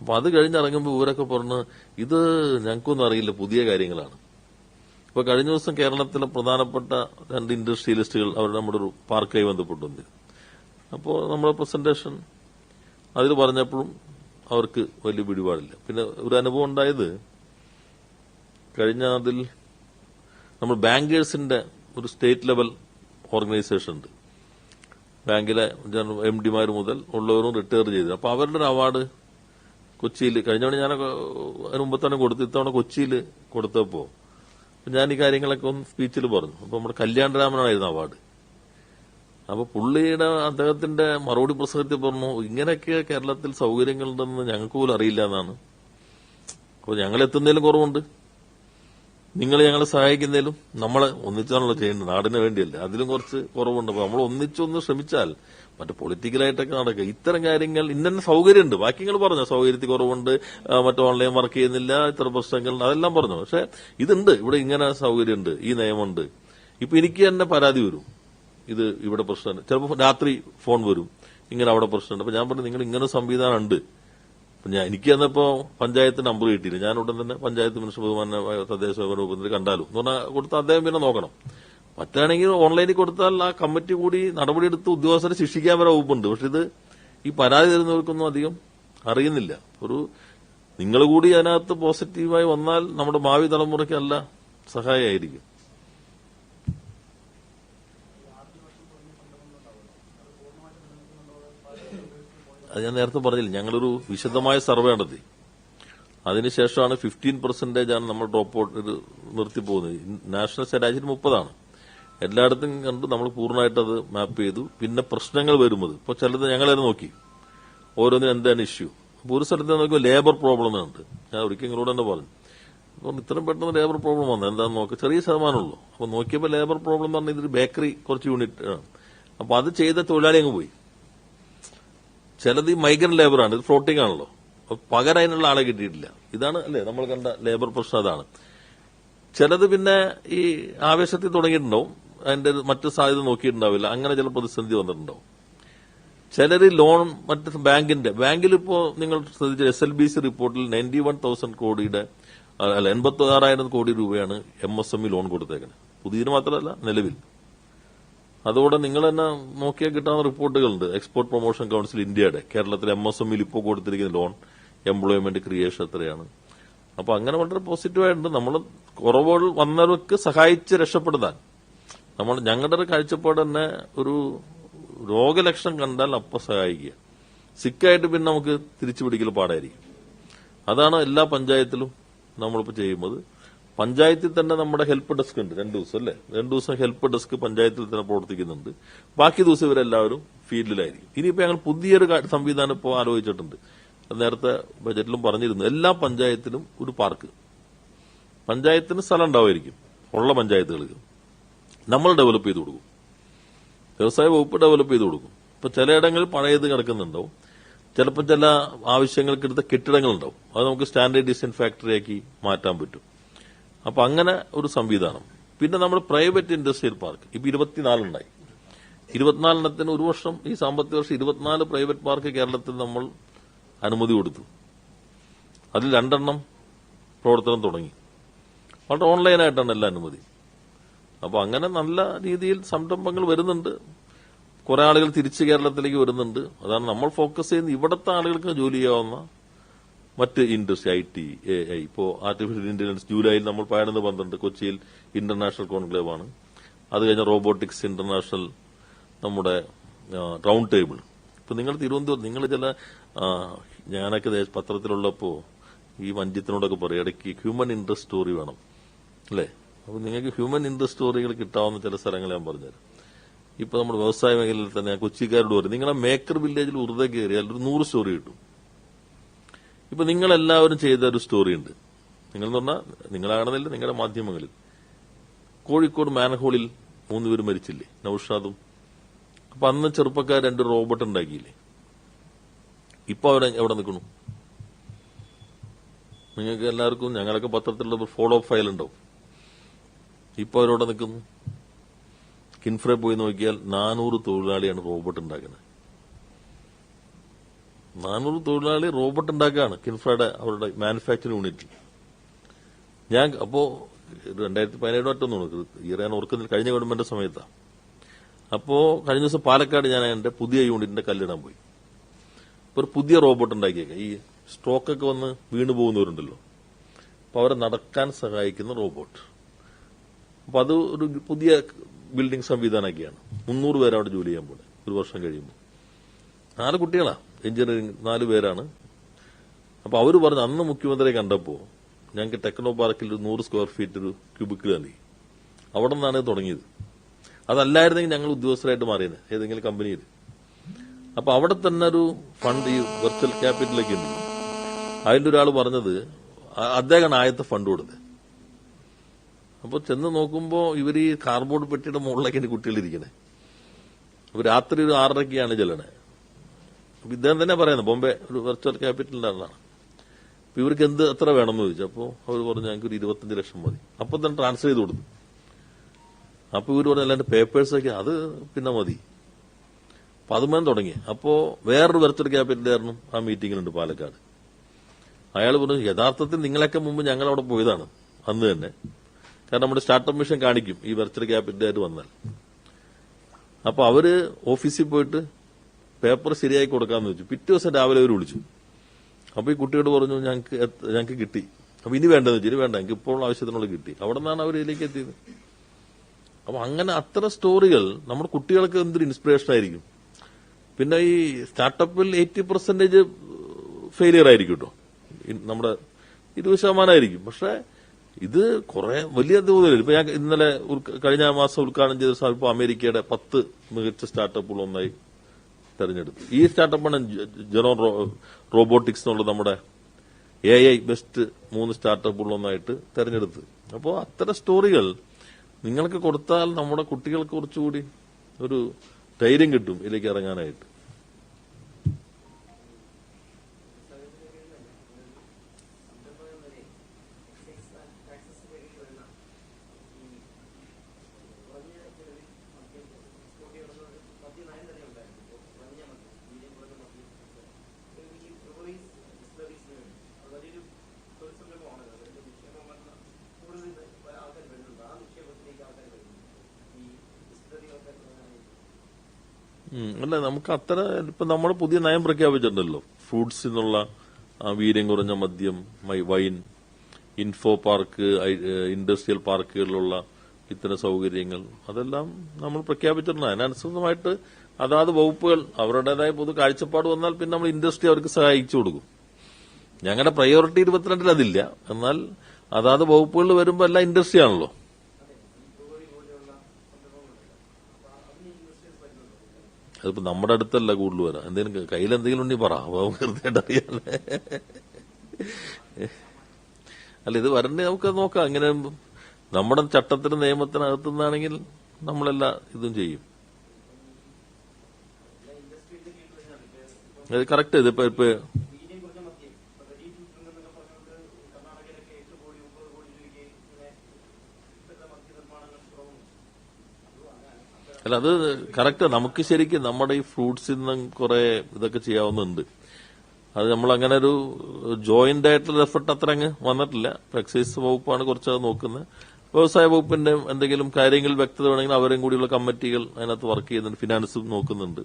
അപ്പൊ അത് കഴിഞ്ഞിറങ്ങുമ്പോൾ ഇവരൊക്കെ പറഞ്ഞ് ഇത് ഞങ്ങൾക്കൊന്നും അറിയില്ല പുതിയ കാര്യങ്ങളാണ്. ഇപ്പൊ കഴിഞ്ഞ ദിവസം കേരളത്തിലെ പ്രധാനപ്പെട്ട രണ്ട് ഇൻഡസ്ട്രിയലിസ്റ്റുകൾ അവർ നമ്മുടെ ഒരു പാർക്കായി ബന്ധപ്പെട്ടുണ്ട്. അപ്പോൾ നമ്മുടെ പ്രസന്റേഷൻ അതിൽ പറഞ്ഞപ്പോഴും അവർക്ക് വലിയ പിടിപാടില്ല. പിന്നെ ഒരു അനുഭവം ഉണ്ടായത് കഴിഞ്ഞ അതിൽ നമ്മൾ ബാങ്കേഴ്സിന്റെ ഒരു സ്റ്റേറ്റ് ലെവൽ ഓർഗനൈസേഷൻ ഉണ്ട്. ബാങ്കിലെ എം ഡിമാർ മുതൽ ഉള്ളവരും റിട്ടയർ ചെയ്തു. അപ്പൊ അവരുടെ ഒരു അവാർഡ് കൊച്ചിയിൽ കഴിഞ്ഞ തവണ ഞാൻ അതിന് തന്നെ കൊടുത്തു ഇത്തവണ കൊച്ചിയിൽ കൊടുത്തപ്പോ ഞാൻ ഈ കാര്യങ്ങളൊക്കെ ഒന്ന് സ്പീച്ചിൽ പറഞ്ഞു. അപ്പൊ നമ്മുടെ കല്യാണരാമനായിരുന്നു അവാർഡ്. അപ്പൊ പുള്ളിയുടെ അദ്ദേഹത്തിന്റെ മറുപടി പ്രസംഗത്തിൽ പറഞ്ഞു ഇങ്ങനെയൊക്കെ കേരളത്തിൽ സൗകര്യങ്ങളുണ്ടെന്ന് ഞങ്ങൾക്ക് പോലും അറിയില്ല എന്നാണ്. അപ്പൊ ഞങ്ങൾ എത്തുന്നതിലും കുറവുണ്ട്. നിങ്ങൾ ഞങ്ങളെ സഹായിക്കുന്നതിലും നമ്മൾ ഒന്നിച്ചാണല്ലോ ചെയ്യേണ്ടത് നാടിന് വേണ്ടിയല്ലേ. അതിലും കുറച്ച് കുറവുണ്ട്. അപ്പൊ നമ്മൾ ഒന്നിച്ചൊന്ന് ശ്രമിച്ചാൽ മറ്റു പൊളിറ്റിക്കലായിട്ടൊക്കെ നടക്കുക. ഇത്തരം കാര്യങ്ങൾ ഇന്നെ സൗകര്യമുണ്ട്. ബാക്കി നിങ്ങൾ പറഞ്ഞു സൗകര്യത്തിൽ കുറവുണ്ട് മറ്റു ഓൺലൈൻ വർക്ക് ചെയ്യുന്നില്ല ഇത്ര പ്രശ്നങ്ങൾ അതെല്ലാം പറഞ്ഞു. പക്ഷെ ഇതുണ്ട്. ഇവിടെ ഇങ്ങനെ സൗകര്യമുണ്ട് ഈ നിയമമുണ്ട്. ഇപ്പൊ എനിക്ക് തന്നെ പരാതി വരും. ഇത് ഇവിടെ പ്രശ്നമാണ് ചിലപ്പോൾ രാത്രി ഫോൺ വരും. ഇങ്ങനെ അവിടെ പ്രശ്നമുണ്ട്. അപ്പൊ ഞാൻ പറഞ്ഞു നിങ്ങൾ ഇങ്ങനെ സംവിധാനം ഉണ്ട് ഞാൻ എനിക്ക് തന്നപ്പോ പഞ്ചായത്ത് നമ്പർ കിട്ടിയില്ല. ഞാൻ ഉടൻ തന്നെ പഞ്ചായത്ത് മിനിസ്റ്റർ ബഹുമാന തദ്ദേശ വകുപ്പിൽ കണ്ടാലും. എന്ന് പറഞ്ഞാൽ കൊടുത്ത അദ്ദേഹം പിന്നെ നോക്കണം. പറ്റുകയാണെങ്കിൽ ഓൺലൈനിൽ കൊടുത്താൽ ആ കമ്മിറ്റി കൂടി നടപടിയെടുത്ത് ഉദ്യോഗസ്ഥരെ ശിക്ഷിക്കാൻ വരെ വകുപ്പുണ്ട്. പക്ഷെ ഇത് ഈ പരാതി തരുന്നവർക്കൊന്നും അധികം അറിയുന്നില്ല. ഒരു നിങ്ങൾ കൂടി അതിനകത്ത് പോസിറ്റീവായി വന്നാൽ നമ്മുടെ ഭാവി തലമുറയ്ക്ക് നല്ല സഹായമായിരിക്കും അത് ഞാൻ നേരത്തെ പറഞ്ഞില്ല ഞങ്ങളൊരു വിശദമായ സർവേ നടത്തി. അതിനുശേഷമാണ് ഫിഫ്റ്റീൻ പെർസെന്റേജ് ആണ് നമ്മൾ ഡ്രോപ്പ് ഔട്ട് ഇത് നിർത്തിപ്പോകുന്നത് നാഷണൽ ശരാശരി മുപ്പതാണ്. എല്ലായിടത്തും കണ്ട് നമ്മൾ പൂർണമായിട്ട് അത് മാപ്പ് ചെയ്തു. പിന്നെ പ്രശ്നങ്ങൾ വരുമ്പോൾ ഇപ്പൊ ചിലത് ഞങ്ങളത് നോക്കി. ഓരോന്നിനും എന്താണ് ഇഷ്യൂ അപ്പോൾ ഒരു സ്ഥലത്ത് നോക്കിയോ ലേബർ പ്രോബ്ലം ഉണ്ട് ഞാൻ ഒരിക്കലും തന്നെ പറഞ്ഞു. അപ്പം ഇത്രയും പെട്ടെന്ന് ലേബർ പ്രോബ്ലം വന്നത് എന്താണെന്ന് നോക്കുക ചെറിയ ശതമാനമുള്ളൂ. അപ്പോൾ നോക്കിയപ്പോൾ ലേബർ പ്രോബ്ലം പറഞ്ഞ പറഞ്ഞാൽ ഇതൊരു ബേക്കറി കുറച്ച് യൂണിറ്റ് ആണ്. അപ്പോൾ അത് ചെയ്ത തൊഴിലാളി അങ്ങ് പോയി. ചിലത് ഈ മൈഗ്രന്റ് ലേബറാണ് ഇത് ഫ്ലോട്ടിംഗ് ആണല്ലോ. പകരം അതിനുള്ള ആളെ കിട്ടിയിട്ടില്ല. ഇതാണ് അല്ലേ? നമ്മൾ കണ്ട ലേബർ പ്രശ്നം അതാണ്. ചിലത് പിന്നെ ഈ ആവേശത്തിൽ തുടങ്ങിയിട്ടുണ്ടാവും. അതിന്റെ മറ്റു സാധ്യത നോക്കിയിട്ടുണ്ടാവില്ല. അങ്ങനെ ചില പ്രതിസന്ധി വന്നിട്ടുണ്ടാവും. ചിലർ ലോൺ മറ്റ് ബാങ്കിന്റെ ബാങ്കിൽ ഇപ്പോൾ നിങ്ങൾ ശ്രദ്ധിച്ച എസ് എൽ ബി സി റിപ്പോർട്ടിൽ നയന്റി വൺ തൗസൻഡ് കോടിയുടെ അല്ല എൺപത്തി ആറായിരം കോടി രൂപയാണ് M S M E loan കൊടുത്തേക്കുന്നത് പുതിയതിന് മാത്രമല്ല നിലവിൽ. അതോടെ നിങ്ങൾ തന്നെ നോക്കിയാൽ കിട്ടാവുന്ന റിപ്പോർട്ടുകളുണ്ട്. എക്സ്പോർട്ട് പ്രൊമോഷൻ കൌൺസിൽ ഇന്ത്യയുടെ കേരളത്തിലെ എം എസ് എമ്മിൽ ഇപ്പോൾ കൊടുത്തിരിക്കുന്ന ലോൺ എംപ്ലോയ്മെന്റ് ക്രിയേഷൻ എത്രയാണ്. അപ്പൊ അങ്ങനെ വളരെ പോസിറ്റീവായിട്ടുണ്ട് നമ്മൾ കുറവുകൾ വന്നവർക്ക് സഹായിച്ച് രക്ഷപ്പെടുത്താൻ. നമ്മൾ ഞങ്ങളുടെ ഒരു കാഴ്ചപ്പാട് തന്നെ ഒരു രോഗലക്ഷണം കണ്ടാൽ അപ്പൊ സഹായിക്കുക. സിക്കായിട്ട് പിന്നെ നമുക്ക് തിരിച്ചു പിടിക്കൽ പാടായിരിക്കും. അതാണ് എല്ലാ പഞ്ചായത്തിലും നമ്മളിപ്പോൾ ചെയ്യുന്നത്. പഞ്ചായത്തിൽ തന്നെ നമ്മുടെ ഹെൽപ്പ് ഡെസ്ക് ഉണ്ട് രണ്ടു ദിവസം അല്ലേ? രണ്ടു ദിവസം ഹെൽപ്പ് ഡെസ്ക് പഞ്ചായത്തിൽ തന്നെ പ്രവർത്തിക്കുന്നുണ്ട്. ബാക്കി ദിവസം ഇവരെല്ലാവരും ഫീൽഡിലായിരിക്കും. ഇനിയിപ്പോ ഞങ്ങൾ പുതിയൊരു സംവിധാനം ഇപ്പോൾ ആലോചിച്ചിട്ടുണ്ട്. നേരത്തെ ബജറ്റിലും പറഞ്ഞിരുന്നു. എല്ലാ പഞ്ചായത്തിലും ഒരു പാർക്ക്. പഞ്ചായത്തിന് സ്ഥലം ഉണ്ടാവുമായിരിക്കും. ഉള്ള പഞ്ചായത്തുകൾക്ക് നമ്മൾ ഡെവലപ്പ് ചെയ്ത് കൊടുക്കും. വ്യവസായ വകുപ്പ് ഡെവലപ്പ് ചെയ്ത് കൊടുക്കും. ഇപ്പൊ ചിലയിടങ്ങളിൽ പഴയത് കിടക്കുന്നുണ്ടാവും. ചിലപ്പോൾ ചില ആവശ്യങ്ങൾക്കെടുത്ത കെട്ടിടങ്ങളുണ്ടാവും. അത് നമുക്ക് സ്റ്റാൻഡേർഡ് ഡിസൈൻ ഫാക്ടറിയാക്കി മാറ്റാൻ പറ്റും. അപ്പൊ അങ്ങനെ ഒരു സംവിധാനം. പിന്നെ നമ്മൾ പ്രൈവറ്റ് ഇൻഡസ്ട്രിയൽ പാർക്ക്. ഇപ്പൊ ഇരുപത്തിനാലുണ്ടായി ഇരുപത്തിനാലെണ്ണത്തിന് ഒരു വർഷം ഈ സാമ്പത്തിക വർഷം ഇരുപത്തിനാല് പ്രൈവറ്റ് പാർക്ക് കേരളത്തിൽ നമ്മൾ അനുമതി കൊടുത്തു. അതിൽ രണ്ടെണ്ണം പ്രവർത്തനം തുടങ്ങി. വളരെ ഓൺലൈനായിട്ടാണ് എല്ലാ അനുമതി. അപ്പോൾ അങ്ങനെ നല്ല രീതിയിൽ സംരംഭങ്ങൾ വരുന്നുണ്ട്. കുറെ ആളുകൾ തിരിച്ച് കേരളത്തിലേക്ക് വരുന്നുണ്ട്. അതാണ് നമ്മൾ ഫോക്കസ് ചെയ്യുന്നത് ഇവിടുത്തെ ആളുകൾക്ക് ജോലി ചെയ്യാവുന്ന മറ്റ് industry I T A I. ഇപ്പോൾ ആർട്ടിഫിഷ്യൽ ഇന്റലിജൻസ് ജൂലൈയിൽ നമ്മൾ പതിനൊന്ന് പന്ത്രണ്ട് കൊച്ചിയിൽ ഇന്റർനാഷണൽ കോൺക്ലേവ് ആണ്. അത് കഴിഞ്ഞ റോബോട്ടിക്സ് ഇന്റർനാഷണൽ നമ്മുടെ റൗണ്ട് ടേബിൾ ഇപ്പൊ നിങ്ങൾ തിരുവനന്തപുരം നിങ്ങൾ ചില ഞാനൊക്കെ പത്രത്തിലുള്ളപ്പോ ഈ വഞ്ചിത്തിനോടൊക്കെ പറയും ഇടയ്ക്ക് ഹ്യൂമൻ ഇൻട്രസ്റ്റ് സ്റ്റോറി വേണം. അല്ലേ? അപ്പൊ നിങ്ങൾക്ക് ഹ്യൂമൻ ഇൻട്രസ്റ്റ് സ്റ്റോറികൾ കിട്ടാവുന്ന ചില സ്ഥലങ്ങൾ ഞാൻ പറഞ്ഞുതരാം. ഇപ്പൊ നമ്മുടെ വ്യവസായ മേഖലയിൽ തന്നെ കൊച്ചിക്കാരോട് പറയും നിങ്ങളെ മേക്കർ വില്ലേജിൽ ഉറുദ കയറിയാൽ ഒരു നൂറ് സ്റ്റോറി കിട്ടും. ഇപ്പൊ നിങ്ങൾ എല്ലാവരും ചെയ്ത ഒരു സ്റ്റോറി ഉണ്ട് നിങ്ങൾ എന്ന് പറഞ്ഞാൽ നിങ്ങളാണെന്നില്ല നിങ്ങളുടെ മാധ്യമങ്ങളിൽ. കോഴിക്കോട് മാനഹോളിൽ മൂന്നുപേര് മരിച്ചില്ലേ? നൌഷാദും. അപ്പൊ അന്ന് ചെറുപ്പക്കാർ രണ്ട് റോബോട്ട് ഉണ്ടാക്കിയില്ലേ? ഇപ്പൊ അവരെ എവിടെ നിൽക്കണു നിങ്ങൾക്ക് എല്ലാവർക്കും ഞങ്ങളൊക്കെ പത്രത്തിലുള്ള ഫോളോ അപ്പ് ഫയൽ ഉണ്ടാവും. ഇപ്പൊ അവരോടെ നിൽക്കുന്നു? കിൻഫ്രെ പോയി നോക്കിയാൽ നാനൂറ് തൊഴിലാളിയാണ് റോബോട്ട് ഉണ്ടാക്കുന്നത്. നാനൂറ് തൊഴിലാളി റോബോട്ട് ഉണ്ടാക്കുകയാണ് കിൻഫ്രയുടെ അവരുടെ മാനുഫാക്ചറിംഗ് യൂണിറ്റിൽ ഞാൻ അപ്പോ രണ്ടായിരത്തി പതിനേഴ് മറ്റൊന്നും ഈ ഞാൻ ഓർക്കുന്നില്ല. കഴിഞ്ഞ ഗവൺമെന്റ് സമയത്താണ് അപ്പോ കഴിഞ്ഞ ദിവസം പാലക്കാട് ഞാൻ എന്റെ പുതിയ യൂണിറ്റിന്റെ കല്ലിടാൻ പോയി. ഒരു പുതിയ റോബോട്ട് ഉണ്ടാക്കിയേക്കാം. ഈ സ്ട്രോക്ക് ഒക്കെ വന്ന് വീണു പോകുന്നവരുണ്ടല്ലോ. അപ്പൊ അവരെ നടക്കാൻ സഹായിക്കുന്ന റോബോട്ട്. അപ്പൊ അത് ഒരു പുതിയ ബിൽഡിംഗ് സംവിധാനമൊക്കെയാണ്. മുന്നൂറ് പേര് അവിടെ ജോലി ചെയ്യാൻ പോണേ. ഒരു വർഷം കഴിയുമ്പോൾ നാല് കുട്ടികളാ. എഞ്ചിനീയറിംഗ് നാല് പേരാണ്. അപ്പൊ അവർ പറഞ്ഞു അന്ന് മുഖ്യമന്ത്രിയെ കണ്ടപ്പോ ഞങ്ങൾക്ക് ടെക്നോ പാർക്കിൽ ഒരു നൂറ് സ്ക്വയർ ഫീറ്റ് ഒരു ക്യൂബിക്കിൽ തന്നെ അവിടെ നിന്നാണ് തുടങ്ങിയത്. അതല്ലായിരുന്നെങ്കിൽ ഞങ്ങൾ ഉദ്യോഗസ്ഥരായിട്ട് മാറിയത് ഏതെങ്കിലും കമ്പനിയിൽ അപ്പൊ അവിടെ തന്നെ ഒരു ഫണ്ട് ഈ വെർച്വൽ ക്യാപിറ്റലിലേക്ക് ഉണ്ട് അതിന്റെ ഒരാൾ പറഞ്ഞത് അദ്ദേഹമാണ് ആദ്യത്തെ ഫണ്ട് കൊടുത്തത്. അപ്പോൾ ചെന്ന് നോക്കുമ്പോൾ ഇവർ ഈ കാർബോർഡ് പെട്ടിയുടെ മുകളിലേക്ക് കുട്ടികൾ ഇരിക്കുന്നത് അപ്പൊ രാത്രി ഒരു ആറരയ്ക്കാണ് ചെല്ലണേ. ഇദ്ദേഹം തന്നെ പറയുന്നത് ബോംബെ ഒരു വെർച്വൽ ക്യാപിറ്റലിന്റെ ആളാണ്. അപ്പൊ ഇവർക്ക് എന്ത് എത്ര വേണമെന്ന് ചോദിച്ചു. അപ്പോൾ അവർ പറഞ്ഞു ഞങ്ങൾക്ക് ഒരു ഇരുപത്തഞ്ച് ലക്ഷം മതി. അപ്പൊ തന്നെ ട്രാൻസ്ഫർ ചെയ്ത് കൊടുത്തു. അപ്പൊ ഇവർ പറഞ്ഞു അല്ലാണ്ട് പേപ്പേഴ്സൊക്കെ അത് പിന്നെ മതി. അപ്പൊ അതുമേ തുടങ്ങി. അപ്പോ വേറൊരു വെർച്വൽ ക്യാപിറ്റൽ ക്യാപിറ്റലായിരുന്നു ആ മീറ്റിംഗിലുണ്ട് പാലക്കാട്. അയാൾ പറഞ്ഞു യഥാർത്ഥത്തിൽ നിങ്ങളൊക്കെ മുമ്പ് ഞങ്ങൾ അവിടെ പോയതാണ് അന്ന് തന്നെ. കാരണം നമ്മുടെ സ്റ്റാർട്ടപ്പ് മിഷൻ കാണിക്കും ഈ വെർച്വൽ ക്യാപിറ്റലായിട്ട് വന്നാൽ. അപ്പൊ അവർ ഓഫീസിൽ പോയിട്ട് പേപ്പർ ശരിയായി കൊടുക്കാന്ന് വെച്ചു. പിറ്റേ ദിവസം രാവിലെ അവർ വിളിച്ചു. അപ്പൊ ഈ കുട്ടിയോട് പറഞ്ഞു ഞങ്ങൾക്ക് ഞങ്ങൾക്ക് കിട്ടി. അപ്പൊ ഇനി വേണ്ടെന്ന് വെച്ചു. ഇനി വേണ്ട. എനിക്ക് ഇപ്പോൾ ആവശ്യത്തിനുള്ള കിട്ടി. അവിടെ നിന്നാണ് അവർ ഇതിലേക്ക് എത്തിയത്. അപ്പൊ അങ്ങനെ അത്ര സ്റ്റോറികൾ നമ്മുടെ കുട്ടികൾക്ക് എന്തൊരു ഇൻസ്പിറേഷൻ ആയിരിക്കും. പിന്നെ ഈ സ്റ്റാർട്ടപ്പിൽ എയ്റ്റി പെർസെന്റേജ് ഫെയിലിയർ ആയിരിക്കും കേട്ടോ നമ്മുടെ ഇരുപത് ശതമാനമായിരിക്കും പക്ഷെ ഇത് കുറെ വലിയ തോതിൽ. ഇപ്പൊ ഞാൻ ഇന്നലെ കഴിഞ്ഞ മാസം ഉദ്ഘാടനം ചെയ്ത സ്ഥലം ഇപ്പൊ അമേരിക്കയുടെ പത്ത് മികച്ച സ്റ്റാർട്ടപ്പുകൾ ഒന്നായി. തെരഞ്ഞെടുത്തു. ഈ സ്റ്റാർട്ടപ്പാണ് ജെറോ റോബോട്ടിക്സ് എന്നുള്ള നമ്മുടെ എ ഐ ബെസ്റ്റ് മൂന്ന് സ്റ്റാർട്ടപ്പുകളൊന്നായിട്ട് തെരഞ്ഞെടുത്ത്. അപ്പോൾ അത്തരം സ്റ്റോറികൾ നിങ്ങൾക്ക് കൊടുത്താൽ നമ്മുടെ കുട്ടികൾക്ക് കുറച്ചുകൂടി ഒരു ധൈര്യം കിട്ടും ഇതിലേക്ക് ഇറങ്ങാനായിട്ട് ഉം, അല്ല നമുക്ക് അത്ര ഇപ്പൊ നമ്മൾ പുതിയ നയം പ്രഖ്യാപിച്ചിട്ടുണ്ടല്ലോ. ഫ്രൂട്ട്സ് എന്നുള്ള വീര്യം കുറഞ്ഞ മദ്യം വൈൻ ഇൻഫോ പാർക്ക് ഇൻഡസ്ട്രിയൽ പാർക്കുകളിലുള്ള ഇത്തരം സൗകര്യങ്ങൾ അതെല്ലാം നമ്മൾ പ്രഖ്യാപിച്ചിട്ടുണ്ട്. അതിനനുസൃതമായിട്ട് അതാത് വകുപ്പുകൾ അവരുടേതായ പൊതു കാഴ്ചപ്പാട് വന്നാൽ പിന്നെ നമ്മൾ ഇൻഡസ്ട്രി അവർക്ക് സഹായിച്ചു കൊടുക്കും. ഞങ്ങളുടെ പ്രയോറിറ്റി ഇരുപത്തിരണ്ടിൽ അതില്ല. എന്നാൽ അതാത് വകുപ്പുകളിൽ വരുമ്പോൾ എല്ലാം ഇൻഡസ്ട്രി ആണല്ലോ അതിപ്പോ നമ്മുടെ അടുത്തല്ല കൂടുതൽ വരാം. എന്തെങ്കിലും കയ്യിൽ എന്തെങ്കിലും ഉണ്ടെങ്കിൽ പറ. അപ്പൊ കൃത്യമായിട്ട് അറിയാല്ലേ അല്ല ഇത് വരണ്ടേ നമുക്ക് നോക്കാം. അങ്ങനെ നമ്മുടെ ചട്ടത്തിന് നിയമത്തിനകത്തു നിന്നാണെങ്കിൽ നമ്മളെല്ലാ ഇതും ചെയ്യും. കറക്റ്റ് ഇതിപ്പോ ഇപ്പൊ അല്ല അത് കറക്റ്റ് നമുക്ക് ശരിക്കും നമ്മുടെ ഈ ഫ്രൂട്ട്സിൽ നിന്നും കുറെ ഇതൊക്കെ ചെയ്യാവുന്നുണ്ട്. അത് നമ്മൾ അങ്ങനെ ഒരു ജോയിന്റ് ആയിട്ടുള്ള എഫർട്ട് അത്ര അങ്ങ് വന്നിട്ടില്ല. എക്സൈസ് വകുപ്പാണ് കുറച്ച് അത് നോക്കുന്നത്. വ്യവസായ വകുപ്പിന്റെ എന്തെങ്കിലും കാര്യങ്ങൾ വ്യക്തത വേണമെങ്കിൽ അവരും കൂടിയുള്ള കമ്മിറ്റികൾ അതിനകത്ത് വർക്ക് ചെയ്യുന്നുണ്ട് ഫിനാൻസും നോക്കുന്നുണ്ട്.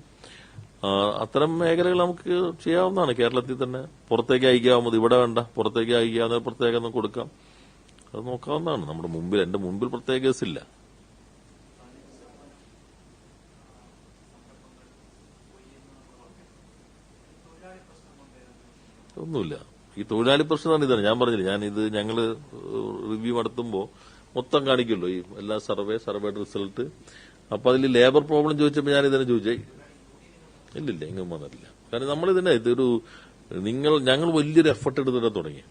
അത്തരം മേഖലകൾ നമുക്ക് ചെയ്യാവുന്നതാണ്. കേരളത്തിൽ തന്നെ പുറത്തേക്ക് അയക്കാവുന്നത് ഇവിടെ വേണ്ട. പുറത്തേക്ക് അയക്കാവുന്ന പ്രത്യേകം കൊടുക്കാം. അത് നോക്കാവുന്നതാണ്. നമ്മുടെ മുമ്പിൽ എന്റെ മുമ്പിൽ പ്രത്യേക കേസില്ല ഒന്നുമില്ല. ഈ തൊഴിലാളി പ്രശ്നമാണ് ഇതാണ്. ഞാൻ പറഞ്ഞില്ല ഞാൻ ഇത് ഞങ്ങൾ റിവ്യൂ നടത്തുമ്പോൾ മൊത്തം കാണിക്കുമല്ലോ ഈ എല്ലാ സർവേ സർവേയുടെ റിസൾട്ട് അപ്പൊ അതിൽ ലേബർ പ്രോബ്ലം ചോദിച്ചപ്പോൾ ഞാൻ ഇതിനെ ചോദിച്ചേ. ഇല്ലില്ല എങ്ങും വന്നിട്ടില്ല. കാരണം നമ്മൾ ഇതിനെ ഇതൊരു നിങ്ങൾ ഞങ്ങൾ വലിയൊരു എഫർട്ട് എടുത്തിട്ട് തുടങ്ങി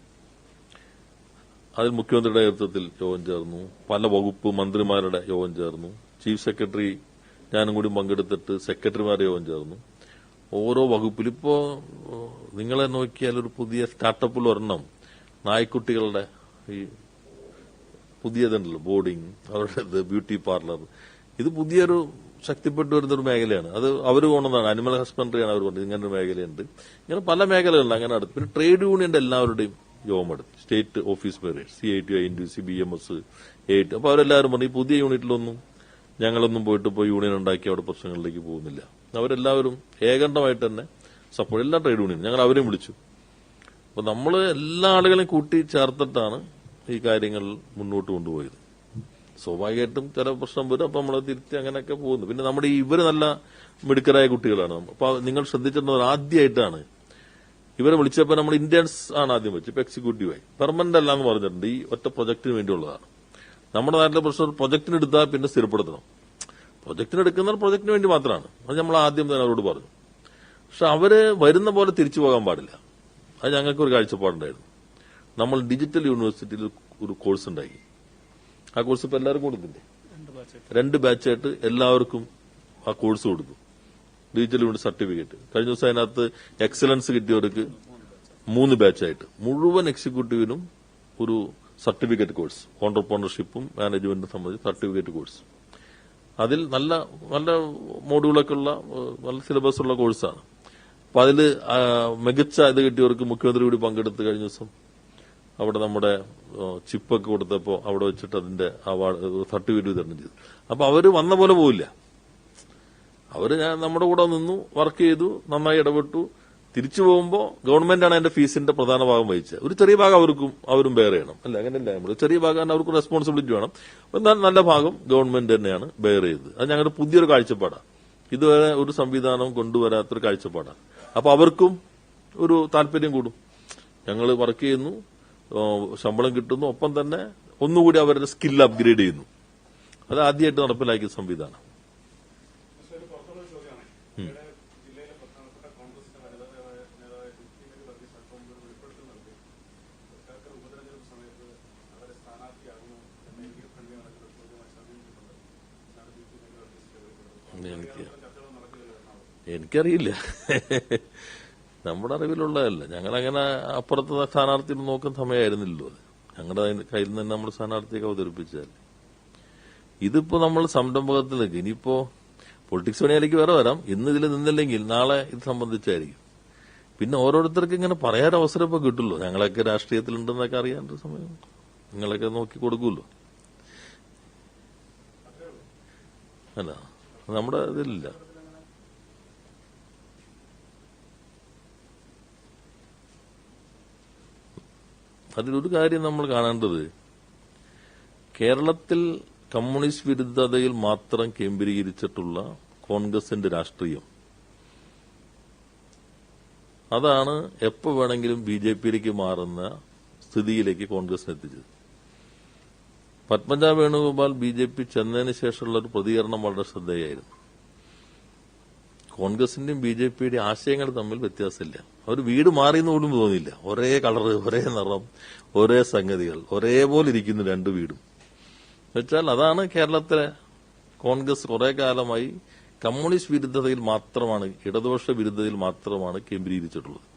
അതിൽ മുഖ്യമന്ത്രിയുടെ നേതൃത്വത്തിൽ യോഗം ചേർന്നു. പല വകുപ്പ് മന്ത്രിമാരുടെ യോഗം ചേർന്നു. ചീഫ് സെക്രട്ടറി ഞാനും കൂടി പങ്കെടുത്തിട്ട് സെക്രട്ടറിമാരുടെ യോഗം ചേർന്നു. ഓരോ വകുപ്പിലും ഇപ്പോ നിങ്ങളെ നോക്കിയാൽ ഒരു പുതിയ സ്റ്റാർട്ടപ്പിൽ ഒരെണ്ണം നായ്ക്കുട്ടികളുടെ ഈ പുതിയതുണ്ടല്ലോ ബോർഡിംഗ് അവരുടെ ബ്യൂട്ടി പാർലർ. ഇത് പുതിയൊരു ശക്തിപ്പെട്ടു വരുന്ന ഒരു മേഖലയാണ്. അത് അവർ കൊണ്ടതാണ് അനിമൽ ഹസ്ബൻഡറിയാണ് അവർ പറഞ്ഞത് ഇങ്ങനെ ഒരു മേഖലയുണ്ട്. ഇങ്ങനെ പല മേഖലകളുണ്ട്. അങ്ങനെ അടുത്ത് പിന്നെ ട്രേഡ് യൂണിയന്റെ എല്ലാവരുടെയും യോഗം എടുത്തു. സ്റ്റേറ്റ് ഓഫീസ് പേര് C I T I T C B M S A T അപ്പൊ അവരെല്ലാവരും പറഞ്ഞു ഈ പുതിയ യൂണിറ്റിലൊന്നും ഞങ്ങളൊന്നും പോയിട്ട് ഇപ്പോൾ യൂണിയൻ ഉണ്ടാക്കി അവിടെ പ്രശ്നങ്ങളിലേക്ക് പോകുന്നില്ല. അവരെല്ലാവരും ഏകണ്ഠമായിട്ട് തന്നെ സപ്പോർട്ട് എല്ലാ ട്രേഡ് യൂണിയനും ഞങ്ങൾ അവരെയും വിളിച്ചു. അപ്പൊ നമ്മൾ എല്ലാ ആളുകളെയും കൂട്ടി ചേർത്തിട്ടാണ് ഈ കാര്യങ്ങൾ മുന്നോട്ട് കൊണ്ടുപോയത്. സ്വാഭാവികമായിട്ടും ചില പ്രശ്നം വരും അപ്പൊ നമ്മൾ തിരുത്തി അങ്ങനെയൊക്കെ പോകുന്നു. പിന്നെ നമ്മുടെ ഈ ഇവർ നല്ല മിടുക്കരായ കുട്ടികളാണ്. അപ്പൊ നിങ്ങൾ ശ്രദ്ധിച്ചിട്ടുള്ളത് ആദ്യമായിട്ടാണ് ഇവരെ വിളിച്ചപ്പോൾ നമ്മൾ ഇന്ത്യൻസ് ആണ് ആദ്യം വെച്ച് ഇപ്പൊ എക്സിക്യൂട്ടീവായി പെർമനന്റ് അല്ല എന്ന് പറഞ്ഞിട്ടുണ്ട്. ഈ ഒറ്റ പ്രൊജക്ടിന് വേണ്ടിയുള്ളതാണ്. നമ്മുടെ നാട്ടിലെ പ്രശ്നം പ്രൊജക്ടിന് എടുത്താൽ പിന്നെ സ്ഥിരപ്പെടുത്തണം. പ്രൊജക്ടിന് എടുക്കുന്നവർ പ്രൊജക്റ്റിന് വേണ്ടി മാത്രമാണ്. അത് നമ്മൾ ആദ്യം തന്നെ അവരോട് പറഞ്ഞു. പക്ഷെ അവർ വരുന്ന പോലെ തിരിച്ചു പോകാൻ പാടില്ല. അത് ഞങ്ങൾക്ക് ഒരു കാഴ്ചപ്പാടുണ്ടായിരുന്നു. നമ്മൾ ഡിജിറ്റൽ യൂണിവേഴ്സിറ്റിയിൽ ഒരു കോഴ്സ് ഉണ്ടാക്കി ആ കോഴ്സ് ഇപ്പൊ എല്ലാവർക്കും കൊടുത്തില്ലേ? രണ്ട് ബാച്ച് രണ്ട് ബാച്ചായിട്ട് എല്ലാവർക്കും ആ കോഴ്സ് കൊടുത്തു. Digital unit certificate. കഴിഞ്ഞ ദിവസം അതിനകത്ത് എക്സലൻസ് കിട്ടിയവർക്ക് മൂന്ന് ബാച്ചായിട്ട്. മുഴുവൻ എക്സിക്യൂട്ടീവിനും ഒരു സർട്ടിഫിക്കറ്റ് കോഴ്സ്. ഓണ്ടർപ്രണർഷിപ്പും മാനേജ്മെന്റും സംബന്ധിച്ച് സർട്ടിഫിക്കറ്റ് കോഴ്സ്. അതിൽ നല്ല നല്ല മോഡ്യൂളൊക്കെ ഉള്ള നല്ല സിലബസ് ഉള്ള കോഴ്സാണ്. അപ്പൊ അതിൽ മികച്ച ഇത് കിട്ടിയവർക്ക് മുഖ്യമന്ത്രി കൂടി പങ്കെടുത്ത് കഴിഞ്ഞ ദിവസം അവിടെ നമ്മുടെ ചിപ്പൊക്കെ കൊടുത്തപ്പോൾ അവിടെ വെച്ചിട്ട് അതിന്റെ അവാർഡ് സർട്ടിഫിക്കറ്റ് വിതരണം ചെയ്തു. അപ്പൊ അവർ വന്ന പോലെ പോവില്ല. അവർ നമ്മുടെ കൂടെ നിന്നു വർക്ക് ചെയ്തു നന്നായി ഇടപെട്ടു. തിരിച്ചു പോകുമ്പോൾ ഗവൺമെന്റാണ് അതിന്റെ ഫീസിന്റെ പ്രധാന ഭാഗം വഹിച്ചത്. ഒരു ചെറിയ ഭാഗം അവർക്കും അവരും ബെയർ ചെയ്യണം. അല്ല അങ്ങനെയല്ല. നമ്മൾ ചെറിയ ഭാഗം അവർക്ക് റെസ്പോൺസിബിലിറ്റി വേണം. എന്നാൽ നല്ല ഭാഗം ഗവൺമെന്റ് തന്നെയാണ് ബെയർ ചെയ്തത്. അത് ഞങ്ങളുടെ പുതിയൊരു കാഴ്ചപ്പാടാണ് ഇതുവരെ ഒരു സംവിധാനം കൊണ്ടുവരാത്തൊരു കാഴ്ചപ്പാടാണ് അപ്പൊ അവർക്കും ഒരു താല്പര്യം കൂടും. ഞങ്ങൾ വർക്ക് ചെയ്യുന്നു ശമ്പളം കിട്ടുന്നു ഒപ്പം തന്നെ ഒന്നുകൂടി അവരുടെ സ്കിൽ അപ്ഗ്രേഡ് ചെയ്യുന്നു. അത് ആദ്യമായിട്ട് നടപ്പിലാക്കിയ സംവിധാനം പക്ഷേ ഒരു പുറത്തുള്ള ഒരു ചോദ്യമാണ് ഇവിടെ ജില്ലയിലെ പ്രധാനപ്പെട്ട കോൺഗ്രസിന്റെ വനിതാ നേതാവായ നേതാവായ ദീപ്തി വർഗീസ് അല്പം ഒരു വെളിപ്പെടുത്തൽ നടത്തി സർക്കാർ ഉപതെരഞ്ഞെടുപ്പ് സമയത്ത് അവരെ സ്ഥാനാർത്ഥിയാകുന്നു എന്ന എങ്കിലും കണ്ണി നടക്കുന്ന ചോദ്യമായി സമീപിച്ചിട്ടുണ്ട് എന്താണ് ദീപ്തി വർഗീസിന്റെ വെളിപ്പെടുത്തൽ എനിക്ക് എനിക്കറിയില്ല. നമ്മുടെ അറിവിലുള്ളതല്ല. ഞങ്ങളങ്ങനെ അപ്പുറത്തെ സ്ഥാനാർത്ഥി നോക്കുന്ന സമയമായിരുന്നില്ലല്ലോ അത്. ഞങ്ങളുടെ കയ്യിൽ നിന്ന് നമ്മൾ സ്ഥാനാർത്ഥിയൊക്കെ അവതരിപ്പിച്ചാൽ ഇതിപ്പോ നമ്മൾ സംരംഭകത്തിലേക്ക് ഇനിയിപ്പോ പൊളിറ്റിക്സ് പണിയിലേക്ക് വേറെ വരാം. ഇന്ന് ഇതിൽ നിന്നില്ലെങ്കിൽ നാളെ ഇത് സംബന്ധിച്ചായിരിക്കും. പിന്നെ ഓരോരുത്തർക്കും ഇങ്ങനെ പറയാൻ അവസരം ഇപ്പൊ കിട്ടുമല്ലോ. ഞങ്ങളൊക്കെ രാഷ്ട്രീയത്തിലുണ്ടെന്നൊക്കെ അറിയാൻ സമയം. നിങ്ങളൊക്കെ നോക്കി കൊടുക്കുമല്ലോ. അല്ല. നമ്മുടെ ഇതിലില്ല. അതിലൊരു കാര്യം നമ്മൾ കാണേണ്ടത് കേരളത്തിൽ കമ്മ്യൂണിസ്റ്റ് വിരുദ്ധതയിൽ മാത്രം കേന്ദ്രീകരിച്ചിട്ടുള്ള കോൺഗ്രസിന്റെ രാഷ്ട്രീയം. അതാണ് എപ്പോ വേണമെങ്കിലും ബി ജെ പിയിലേക്ക് മാറുന്ന സ്ഥിതിയിലേക്ക് കോൺഗ്രസിനെ എത്തിച്ചത് Padmaja Venugopal B J P ചെന്നതിന് ശേഷമുള്ള ഒരു പ്രതികരണം വളരെ ശ്രദ്ധേയായിരുന്നു. കോൺഗ്രസിന്റെയും ബി ജെ പിയുടെയും ആശയങ്ങൾ തമ്മിൽ വ്യത്യാസമില്ല. അവർ വീട് മാറിയെന്ന് പോലും തോന്നിയില്ല. ഒരേ കളറ് ഒരേ നിറം ഒരേ സംഗതികൾ ഒരേപോലെ ഇരിക്കുന്നു രണ്ട് വീടും. വെച്ചാൽ അതാണ് കേരളത്തിലെ കോൺഗ്രസ് കുറെ കാലമായി കമ്മ്യൂണിസ്റ്റ് വിരുദ്ധതയിൽ മാത്രമാണ് ഇടതുപക്ഷ വിരുദ്ധതയിൽ മാത്രമാണ് കേന്ദ്രീകരിച്ചിട്ടുള്ളത്.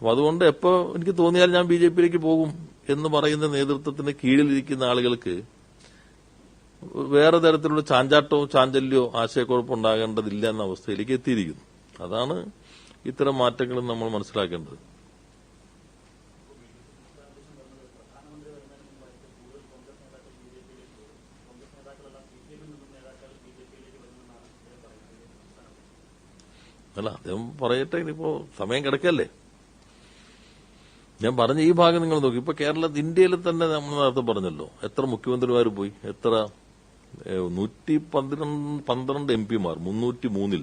അപ്പൊ അതുകൊണ്ട് എപ്പോ എനിക്ക് തോന്നിയാൽ ഞാൻ ബി ജെ പിയിലേക്ക് പോകും എന്ന് പറയുന്ന നേതൃത്വത്തിന് കീഴിലിരിക്കുന്ന ആളുകൾക്ക് വേറെ തരത്തിലുള്ള ചാഞ്ചാട്ടവും ചാഞ്ചല്യോ ആശയക്കുഴപ്പം ഉണ്ടാകേണ്ടതില്ല എന്ന അവസ്ഥയിലേക്ക് എത്തിയിരിക്കുന്നു. അതാണ് ഇത്തരം മാറ്റങ്ങൾ നമ്മൾ മനസ്സിലാക്കേണ്ടത്. അല്ല അദ്ദേഹം പറയട്ടെ ഇനിയിപ്പോ സമയം കിടക്കല്ലേ? ഞാൻ പറഞ്ഞ ഈ ഭാഗം നിങ്ങൾ നോക്കി. ഇപ്പൊ കേരളത്തിൽ ഇന്ത്യയിൽ തന്നെ നമ്മൾ നേരത്തെ പറഞ്ഞല്ലോ. എത്ര മുഖ്യമന്ത്രിമാർ പോയി? എത്ര നൂറ്റി പന്ത്രണ്ട് പന്ത്രണ്ട് എം പിമാർ മുന്നൂറ്റി മൂന്നിൽ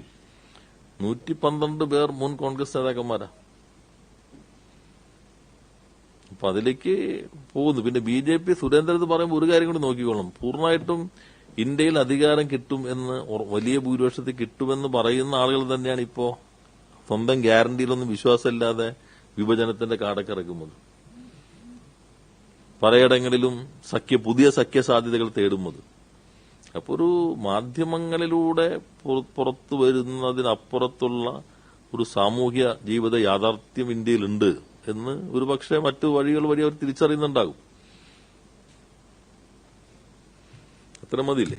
നൂറ്റി പന്ത്രണ്ട് പേർ മുൻ കോൺഗ്രസ് നേതാക്കന്മാരാ. അപ്പൊ അതിലേക്ക് പോകുന്നു. പിന്നെ ബി ജെ പി സുരേന്ദ്രത്ത് പറയുമ്പോൾ ഒരു കാര്യം കൂടി നോക്കിക്കോളണം. പൂർണമായിട്ടും ഇന്ത്യയിൽ അധികാരം കിട്ടും എന്ന് വലിയ ഭൂരിപക്ഷത്തിൽ കിട്ടുമെന്ന് പറയുന്ന ആളുകൾ തന്നെയാണ് ഇപ്പോ സ്വന്തം ഗ്യാരണ്ടിയിലൊന്നും വിശ്വാസമില്ലാതെ വിഭജനത്തിന്റെ കാടക്കിറക്കുന്നത് പലയിടങ്ങളിലും സഖ്യ പുതിയ സഖ്യ സാധ്യതകൾ തേടുന്നത് അപ്പൊ ഒരു മാധ്യമങ്ങളിലൂടെ പുറ- പുറത്തു വരുന്നതിനപ്പുറത്തുള്ള ഒരു സാമൂഹ്യ ജീവിത യാഥാർത്ഥ്യം ഇന്ത്യയിലുണ്ട് എന്ന് ഒരുപക്ഷെ മറ്റു വഴികൾ വഴി അവർ തിരിച്ചറിയുന്നുണ്ടാകും. അത്ര മതിയില്ലേ?